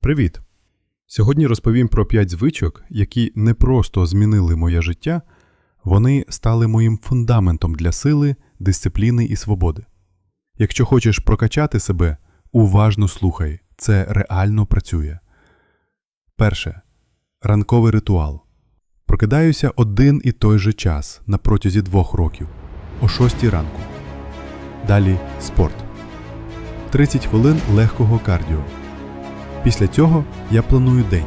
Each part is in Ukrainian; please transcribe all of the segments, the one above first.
Привіт! Сьогодні розповім про 5 звичок, які не просто змінили моє життя, вони стали моїм фундаментом для сили, дисципліни і свободи. Якщо хочеш прокачати себе, уважно слухай, це реально працює. Перше. Ранковий ритуал. Прокидаюся один і той же час на протязі двох років о 6 ранку. Далі спорт. 30 хвилин легкого кардіо. Після цього я планую день,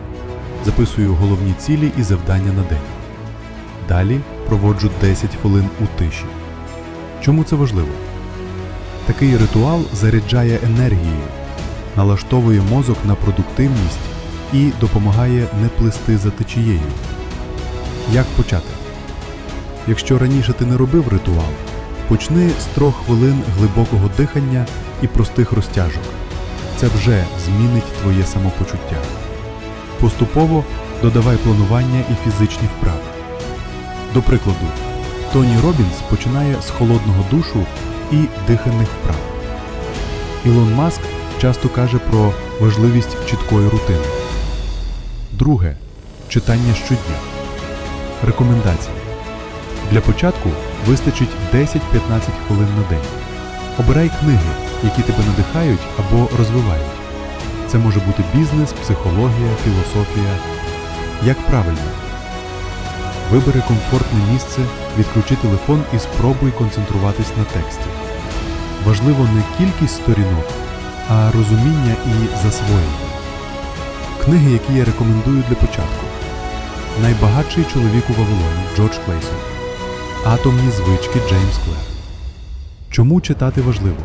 записую головні цілі і завдання на день. Далі проводжу 10 хвилин у тиші. Чому це важливо? Такий ритуал заряджає енергією, налаштовує мозок на продуктивність і допомагає не плисти за течією. Як почати? Якщо раніше ти не робив ритуал, почни з трьох хвилин глибокого дихання і простих розтяжок це вже змінить твоє самопочуття. Поступово додавай планування і фізичні вправи. До прикладу, Тоні Робінс починає з холодного душу і дихальних вправ. Ілон Маск часто каже про важливість чіткої рутини. Друге читання щодня. Рекомендації. Для початку вистачить 10-15 хвилин на день. Обирай книги, які тебе надихають або розвивають. Це може бути бізнес, психологія, філософія. Як правильно? Вибери комфортне місце, відключи телефон і спробуй концентруватись на тексті. Важливо не кількість сторінок, а розуміння і засвоєння. Книги, які я рекомендую для початку. Найбагатший чоловік у Вавилоні Джордж Клейсон. Атомні звички Джеймс Клер. Чому читати важливо?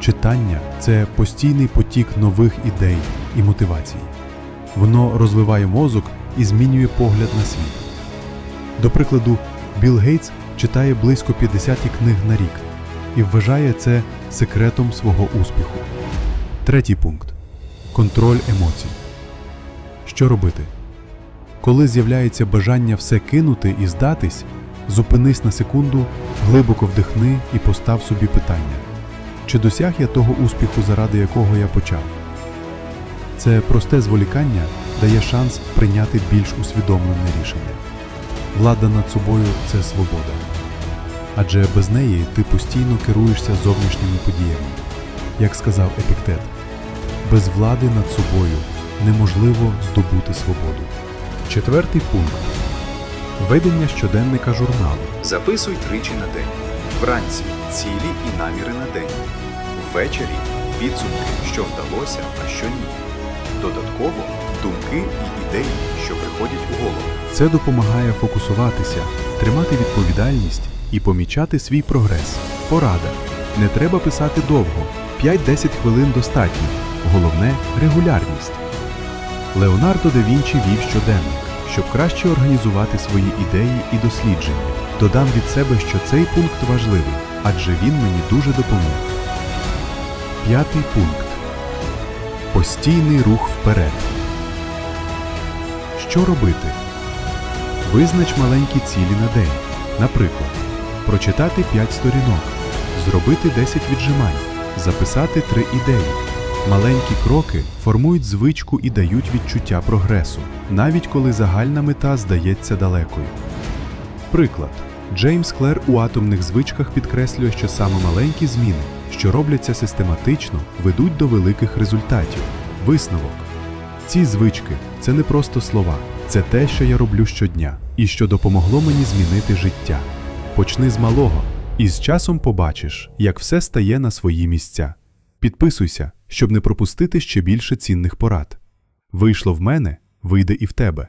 Читання це постійний потік нових ідей і мотивацій. Воно розвиває мозок і змінює погляд на світ. До прикладу, Білл Гейтс читає близько 50 книг на рік і вважає це секретом свого успіху. Третій пункт контроль емоцій. Що робити? Коли з'являється бажання все кинути і здатись, зупинись на секунду, глибоко вдихни і постав собі питання: чи досяг я того успіху, заради якого я почав? Це просте зволікання дає шанс прийняти більш усвідомлене рішення. Влада над собою це свобода. Адже без неї ти постійно керуєшся зовнішніми подіями. Як сказав Епіктет, без влади над собою неможливо здобути свободу. Четвертий пункт ведення щоденника журналу. Записуй тричі на день. Вранці цілі і наміри на день. Ввечері підсумки, що вдалося, а що ні. Додатково думки і ідеї, що приходять у голову. Це допомагає фокусуватися, тримати відповідальність і помічати свій прогрес. Порада. Не треба писати довго. 5-10 хвилин достатньо. Головне регулярність. Леонардо да Вінчі вів щоденник, щоб краще організувати свої ідеї і дослідження. Додам від себе, що цей пункт важливий, адже він мені дуже допомог. П'ятий пункт. Постійний рух вперед. Що робити? Визнач маленькі цілі на день. Наприклад, прочитати 5 сторінок, зробити 10 віджимань, записати 3 ідеї. Маленькі кроки формують звичку і дають відчуття прогресу, навіть коли загальна мета здається далекою. Приклад. Джеймс Клер у атомних звичках підкреслює, що саме маленькі зміни, що робляться систематично, ведуть до великих результатів. Висновок. Ці звички це не просто слова, це те, що я роблю щодня, і що допомогло мені змінити життя. Почни з малого, і з часом побачиш, як все стає на свої місця. Підписуйся, щоб не пропустити ще більше цінних порад. Вийшло в мене, вийде і в тебе.